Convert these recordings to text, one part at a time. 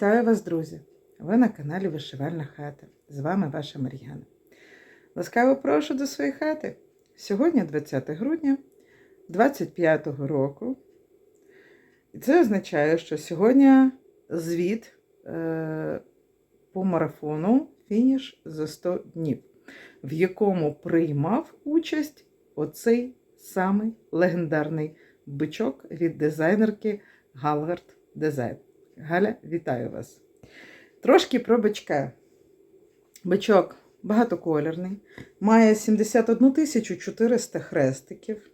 Вітаю вас, друзі! Ви на каналі Вишивальна хата. З вами ваша Мар'яна. Ласкаво прошу до своєї хати. Сьогодні 20 грудня 25-го року. І це означає, що сьогодні звіт е, по марафону фініш за 100 днів, в якому приймав участь оцей самий легендарний бичок від дизайнерки Галгард Дизайн. Галя, вітаю вас. Трошки про бичка. Бичок багатоколірний, має 71 400 хрестиків,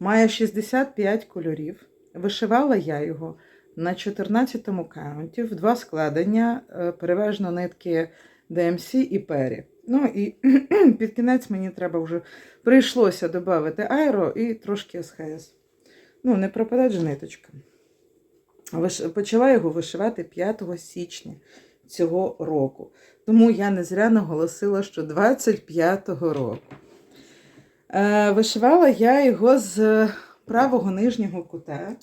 має 65 кольорів. Вишивала я його на 14-му каунті в два складення, е, переважно нитки DMC і Пері. Ну і під кінець мені треба вже прийшлося додати аеро і трошки СХС. Ну, не пропадать же ниточка. Почала його вишивати 5 січня цього року. Тому я не зря наголосила, що 25-го року. Е, вишивала я його з правого нижнього кута.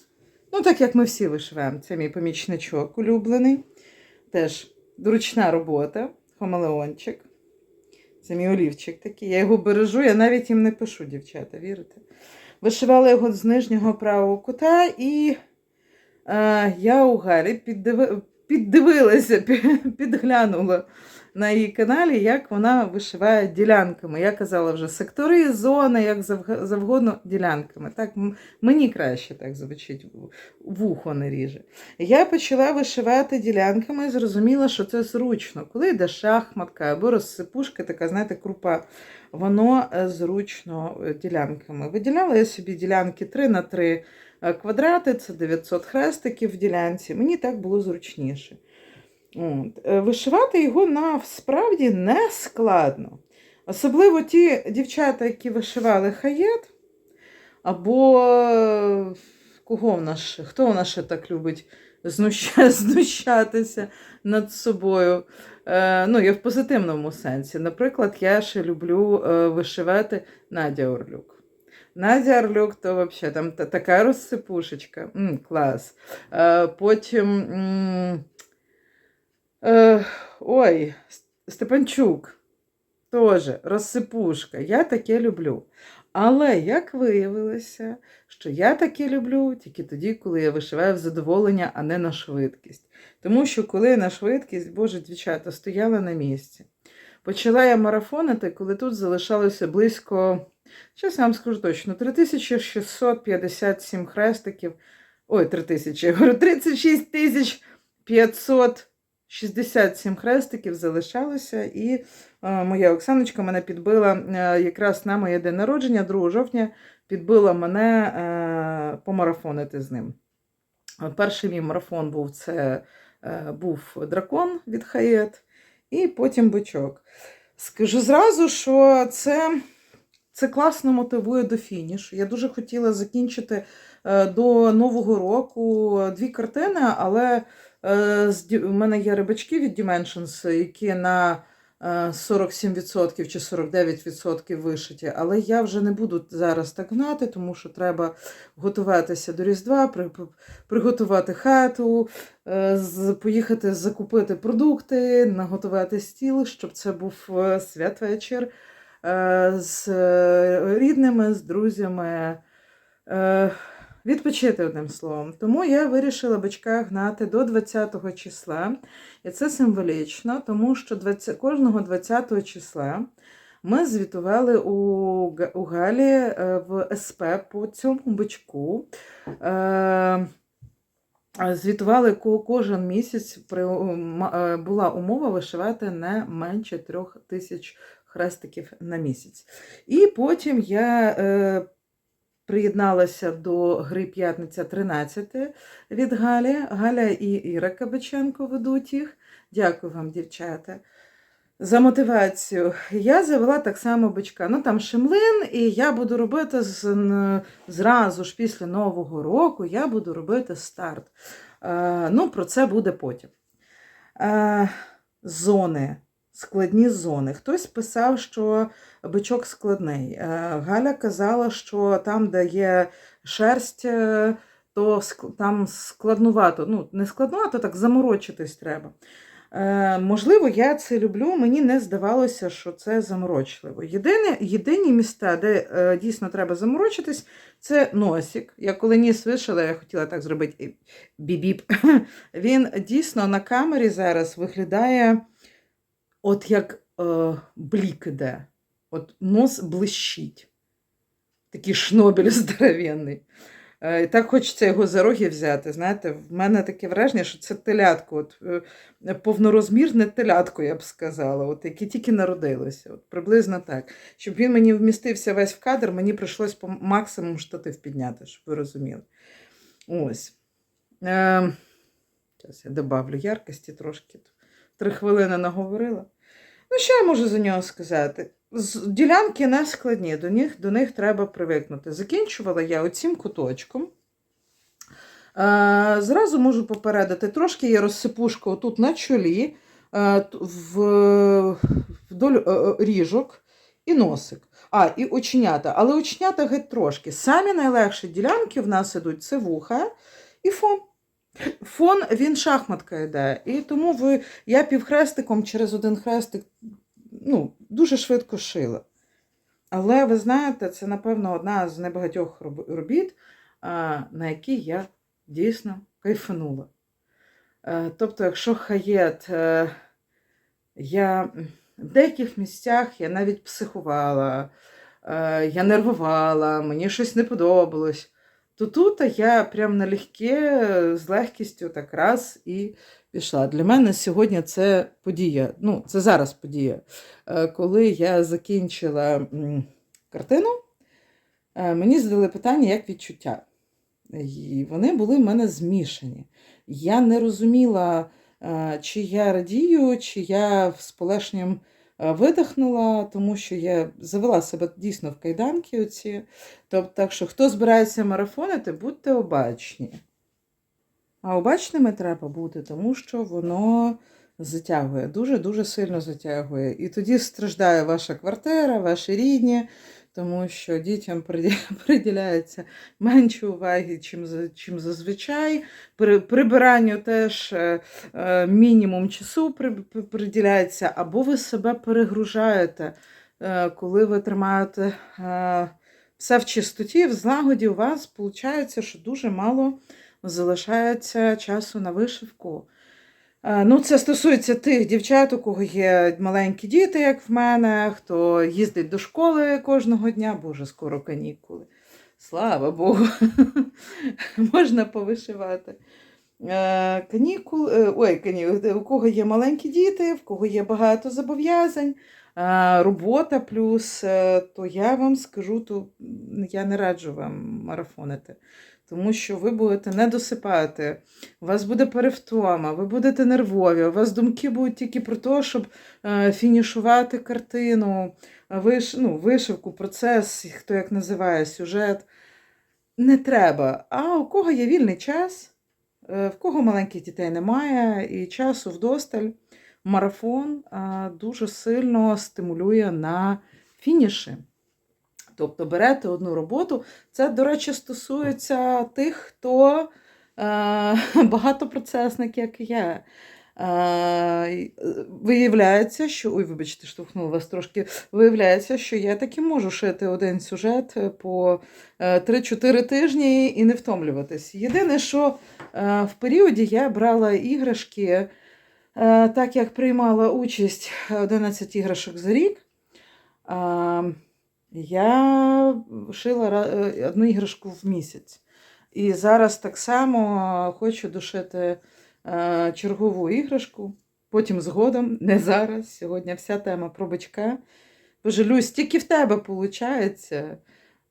Ну, так як ми всі вишиваємо, це мій помічничок улюблений. Теж ручна робота, хомелеончик. Це мій олівчик такий. Я його бережу, я навіть їм не пишу, дівчата, вірите? Вишивала його з нижнього правого кута і я у Галі піддиви, піддивилася, підглянула на її каналі, як вона вишиває ділянками. Я казала вже сектори, зони, як завгодно ділянками. Так, мені краще так звучить, вухо не ріже. Я почала вишивати ділянками і зрозуміла, що це зручно. Коли йде шахматка або розсипушка, така, знаєте, крупа, воно е, зручно е, ділянками. Виділяла я собі ділянки 3 на 3 е, квадрати, це 900 хрестиків в ділянці. Мені так було зручніше. От. е, Вишивати його насправді не складно. Особливо ті дівчата, які вишивали хаєт, або е, кого в нас? Хто в нас ще так любить знущатися над собою? Е, ну, я в позитивному сенсі. Наприклад, я ще люблю е, вишивати Надя Орлюк. Надя Орлюк, то взагалі там та- така розсипушечка. М, клас. Е, потім. м, Е, ой, Степанчук. Теж розсипушка. Я таке люблю. Але як виявилося, що я таке люблю тільки тоді, коли я вишиваю в задоволення, а не на швидкість. Тому що коли на швидкість, боже, дівчата, стояла на місці. Почала я марафонити, коли тут залишалося близько, зараз я вам скажу точно, 3657 хрестиків. Ой, 3000, я говорю, 36 567 хрестиків залишалося, і е, моя Оксаночка мене підбила е, якраз на моє день народження, 2 жовтня, підбила мене е, помарафонити з ним. Перший мій марафон був це е, був дракон від Хаєт, і потім бичок. Скажу зразу, що це, це класно мотивує до фінішу. Я дуже хотіла закінчити е, до Нового року дві картини, але е, з у мене є рибачки від Dimensions, які на е, 47% чи 49% вишиті. Але я вже не буду зараз так гнати, тому що треба готуватися до Різдва, при- при- приготувати хату, е, поїхати закупити продукти, наготувати стіл, щоб це був е, святвечір е, з е, рідними, з друзями. Е, Відпочити одним словом. Тому я вирішила бичка гнати до 20 числа. І це символічно, тому що 20, кожного 20 числа ми звітували у, у Галі е, в СП по цьому бичку. Е, Звітували кожен місяць е, була умова вишивати не менше трьох тисяч хрестиків на місяць. І потім я е, приєдналася до гри П'ятниця 13 від Галі. Галя і Іра Кабаченко ведуть їх. Дякую вам, дівчата. За мотивацію. Я завела так само бичка. Ну там шемлин, і я буду робити з, зразу ж після Нового року, я буду робити старт. Е, ну, про це буде потім. Е, зони, складні зони. Хтось писав, що бичок складний. Е, Галя казала, що там, де є шерсть, е, то там складнувато. Ну, не складнувато, так заморочитись треба. Е, можливо, я це люблю, мені не здавалося, що це заморочливо. Єдине, єдині міста, де е, дійсно треба заморочитись, це носик. Я коли ніс вишила, я хотіла так зробити бібіп. Він дійсно на камері зараз виглядає, от як е, блік іде. От нос блищить. Такий шнобель здоровенний. Е, І так хочеться його за роги взяти. Знаєте, в мене таке враження, що це телятко, от, е, повнорозмірне телятко, я б сказала, от, яке тільки народилося. От, приблизно так. Щоб він мені вмістився весь в кадр, мені прийшлось по максимум штатив підняти, щоб ви розуміли. Ось. Зараз я добавлю яркості трошки. Три хвилини наговорила. Ну, що я можу за нього сказати? Ділянки не складні, до них, до них треба привикнути. Закінчувала я оцім куточком. Е, зразу можу попередити, трошки є розсипушка отут на чолі, е, в, вдоль е, е, ріжок і носик. А, і оченята. Але оченята геть трошки. Самі найлегші ділянки в нас ідуть це вуха і фон. Фон він шахматка йде. І тому ви, я півхрестиком через один хрестик ну, дуже швидко шила. Але ви знаєте, це, напевно, одна з небагатьох робіт, на які я дійсно кайфанула. Е, Тобто, якщо хаєт, е, я в деяких місцях я навіть психувала, е, я нервувала, мені щось не подобалось. То тут я прям налегке, з легкістю так раз і пішла. Для мене сьогодні це подія. Ну, це зараз подія. Е, Коли я закінчила картину, е, мені задали питання, як відчуття. І вони були в мене змішані. Я не розуміла, е, чи я радію, чи я з полегшенням е, видихнула, тому що я завела себе дійсно в кайданки. Оці. Тобто, так що, хто збирається марафонити, будьте обачні. А обачними треба бути, тому що воно затягує, дуже-дуже сильно затягує. І тоді страждає ваша квартира, ваші рідні, тому що дітям приділяється менше уваги, чим, зазвичай. При прибиранню теж е, е, мінімум часу при- при- приділяється, або ви себе перегружаєте, е, коли ви тримаєте все в чистоті, в злагоді, у вас виходить, що дуже мало залишається часу на вишивку. Е, Ну, це стосується тих дівчат, у кого є маленькі діти, як в мене, хто їздить до школи кожного дня, боже, скоро канікули. Слава Богу, можна повишивати. Е, Канікул, е, ой, канікул, у кого є маленькі діти, в кого є багато зобов'язань, робота плюс, то я вам скажу, то я не раджу вам марафонити. Тому що ви будете не досипати, у вас буде перевтома, ви будете нервові, у вас думки будуть тільки про те, щоб е, фінішувати картину, виш, ну, вишивку, процес, хто як називає, сюжет. Не треба. А у кого є вільний час, е, в кого маленьких дітей немає, і часу вдосталь, марафон дуже сильно стимулює на фініші. Тобто берете одну роботу. Це, до речі, стосується тих, хто е, багатопроцесник, як я. Е, е, виявляється, що. Ой, вибачте, штовхнула вас трошки. Виявляється, що я таки можу шити один сюжет по е, 3-4 тижні і не втомлюватись. Єдине, що в періоді я брала іграшки, так як приймала участь 11 іграшок за рік. Е, я шила е, одну іграшку в місяць. І зараз так само хочу дошити е, чергову іграшку. Потім згодом, не зараз. Сьогодні вся тема про бичка. Пожалюсь, тільки в тебе виходить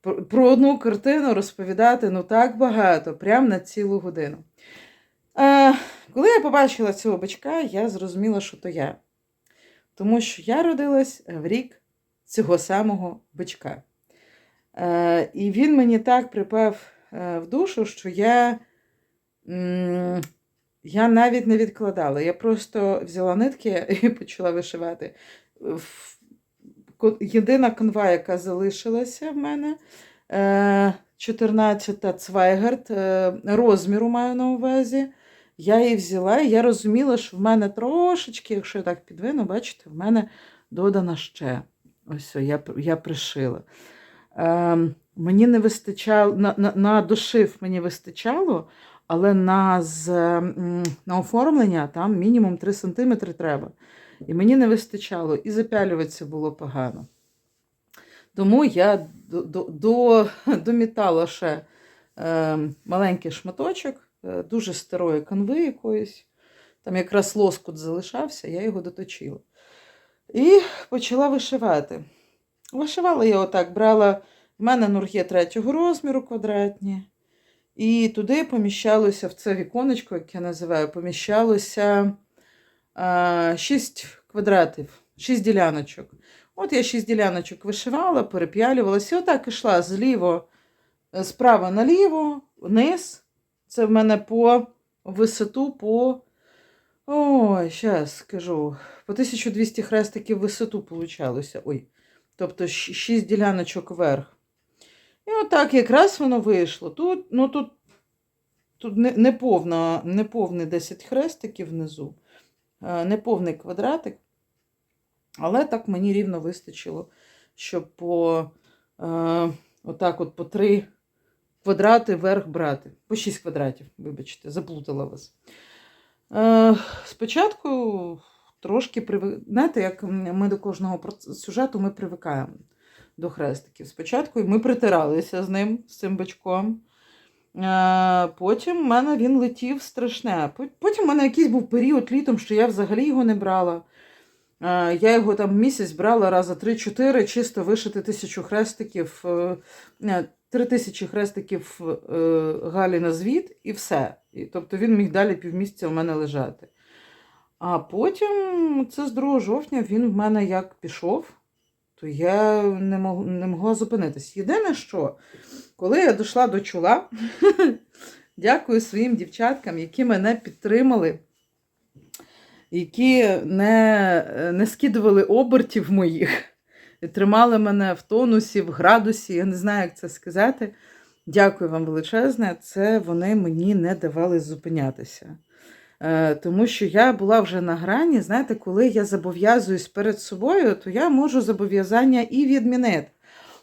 про, одну картину розповідати ну так багато, прямо на цілу годину. Е, коли я побачила цього бичка, я зрозуміла, що то я. Тому що я родилась в рік цього самого бичка. Е, і він мені так припав е, в душу, що я, я навіть не відкладала. Я просто взяла нитки і почала вишивати. Єдина канва, яка залишилася в мене, е, 14 Цвайгард, е, розміру маю на увазі. Я її взяла, і я розуміла, що в мене трошечки, якщо я так підвину, бачите, в мене додана ще. Ось о, я, я пришила. Ем, мені не вистачало, на, на, на дошив мені вистачало, але на, з, на оформлення там мінімум 3 см треба. І мені не вистачало, і запялюватися було погано. Тому я до, до, домітала ще е, маленький шматочок, е, дуже старої канви якоїсь. Там якраз лоскут залишався, я його доточила. І почала вишивати. Вишивала я отак, брала в мене нур'є третього розміру квадратні. І туди поміщалося в це віконечко, яке я називаю, поміщалося а, 6 квадратів, 6 діляночок. От я 6 діляночок вишивала, переп'ялювалася. І отак ішла зліво, е, справа наліво, вниз. Це в мене по висоту по. Ой, зараз скажу. По 1200 хрестиків висоту получалося. Ой. Тобто 6 діляночок вверх. І отак якраз воно вийшло. Тут, ну тут, тут не, повна, не повний 10 хрестиків внизу, е, не повний квадратик. Але так мені рівно вистачило, щоб по е, отак от по 3 квадрати вверх брати. По 6 квадратів, вибачте, заплутала вас. Е, спочатку трошки привик... Знаєте, як ми до кожного сюжету ми привикаємо до хрестиків. Спочатку ми притиралися з ним, з цим бачком. Е, Потім в мене він летів страшне. Потім в мене якийсь був період літом, що я взагалі його не брала. Е, Я його там місяць брала раз за 3-4, чисто вишити тисячу хрестиків, три тисячі хрестиків е, Галі на звіт і все. І, тобто він міг далі півмісяця у мене лежати. А потім, це з 2 жовтня, він в мене як пішов, то я не, мог, не могла зупинитись. Єдине, що, коли я дійшла до чола, дякую своїм дівчаткам, які мене підтримали, які не, не скидували обертів моїх, тримали мене в тонусі, в градусі, я не знаю, як це сказати. Дякую вам величезне. Це вони мені не давали зупинятися. Е, Тому що я була вже на грані, знаєте, коли я зобов'язуюсь перед собою, то я можу зобов'язання і відмінити.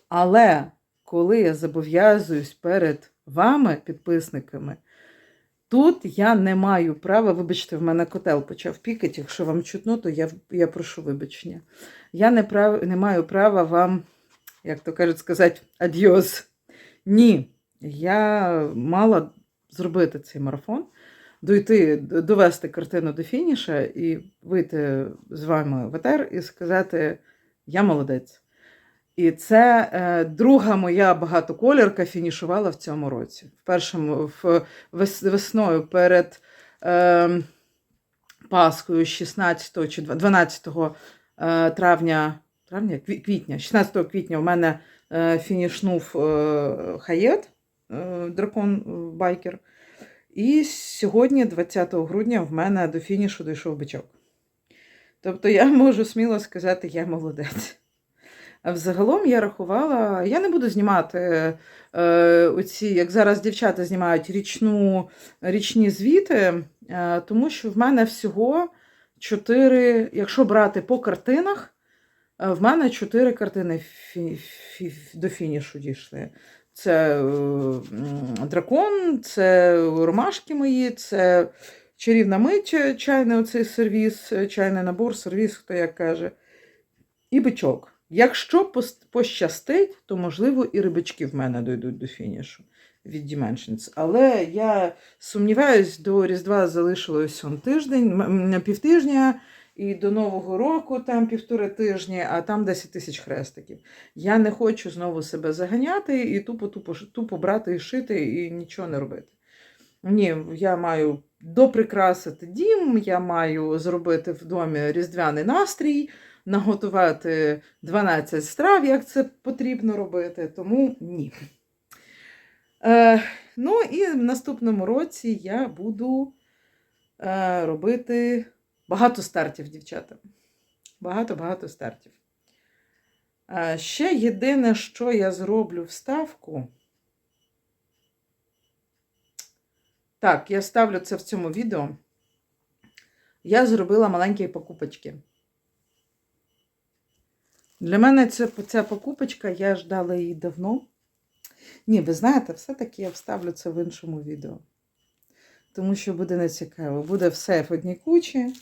Але коли я зобов'язуюсь перед вами, підписниками, тут я не маю права, вибачте, в мене котел почав пікати, якщо вам чутно, то я, я прошу вибачення. Я не, прав, не маю права вам, як то кажуть, сказати, адьос. Ні, я мала зробити цей марафон дойти, довести картину до фініша і вийти з вами в етер і сказати: Я молодець. І це е, друга моя багатоколірка фінішувала в цьому році. В першому в, вес, весною перед е, Пасхою 16 чи 12 е, травня, травня квітня, 16 квітня у мене е, фінішнув е, хаєт, е, дракон е, байкер. І сьогодні, 20 грудня, в мене до фінішу дійшов бичок. Тобто я можу сміло сказати, я молодець. Взагалом я рахувала, я не буду знімати е, оці, як зараз дівчата знімають річну, річні звіти, е, тому що в мене всього 4, якщо брати по картинах, е, в мене 4 картини фі, фі, до фінішу дійшли. Це е, дракон, це ромашки мої, це чарівна мить, чайний оцей сервіс, чайний набор, сервіс, хто як каже, і бичок. Якщо пощастить, то, можливо, і рибачки в мене дійдуть до фінішу від Dimensions. Але я сумніваюсь, до Різдва залишилось он тиждень, півтижня, і до Нового року там півтори тижні, а там 10 тисяч хрестиків. Я не хочу знову себе заганяти і тупо, тупо, тупо брати і шити і нічого не робити. Ні, я маю доприкрасити дім, я маю зробити в домі різдвяний настрій, наготувати 12 страв, як це потрібно робити, тому ні. Е, ну і в наступному році я буду е, робити багато стартів, дівчата. Багато-багато стартів. Е, ще єдине, що я зроблю вставку, Так, я ставлю це в цьому відео. Я зробила маленькі покупочки. Для мене це, ця покупочка, я ждала її давно. Ні, ви знаєте, все-таки я вставлю це в іншому відео. Тому що буде нецікаво. Буде все в одній кучі.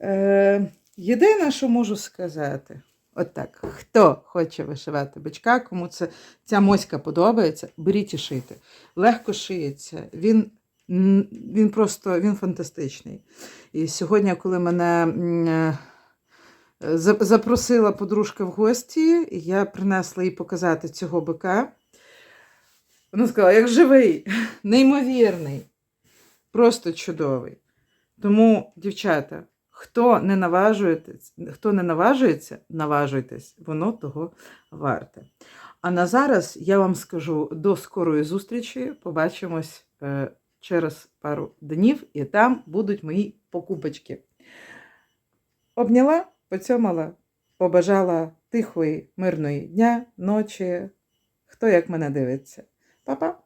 Е, єдине, що можу сказати, отак, хто хоче вишивати бичка, кому це, ця моська подобається, беріть і шийте. Легко шиється. Він, він просто він фантастичний. І сьогодні, коли мене е, запросила подружка в гості, я принесла їй показати цього бика. Вона сказала, як живий, неймовірний, просто чудовий. Тому, дівчата, хто не наважуєтесь, хто не наважується, наважуйтесь, воно того варте. А на зараз я вам скажу до скорої зустрічі. Побачимось е, через пару днів, і там будуть мої покупочки. Обняла, поцьомала, побажала тихої, мирної дня, ночі. Хто як мене дивиться. Па-па!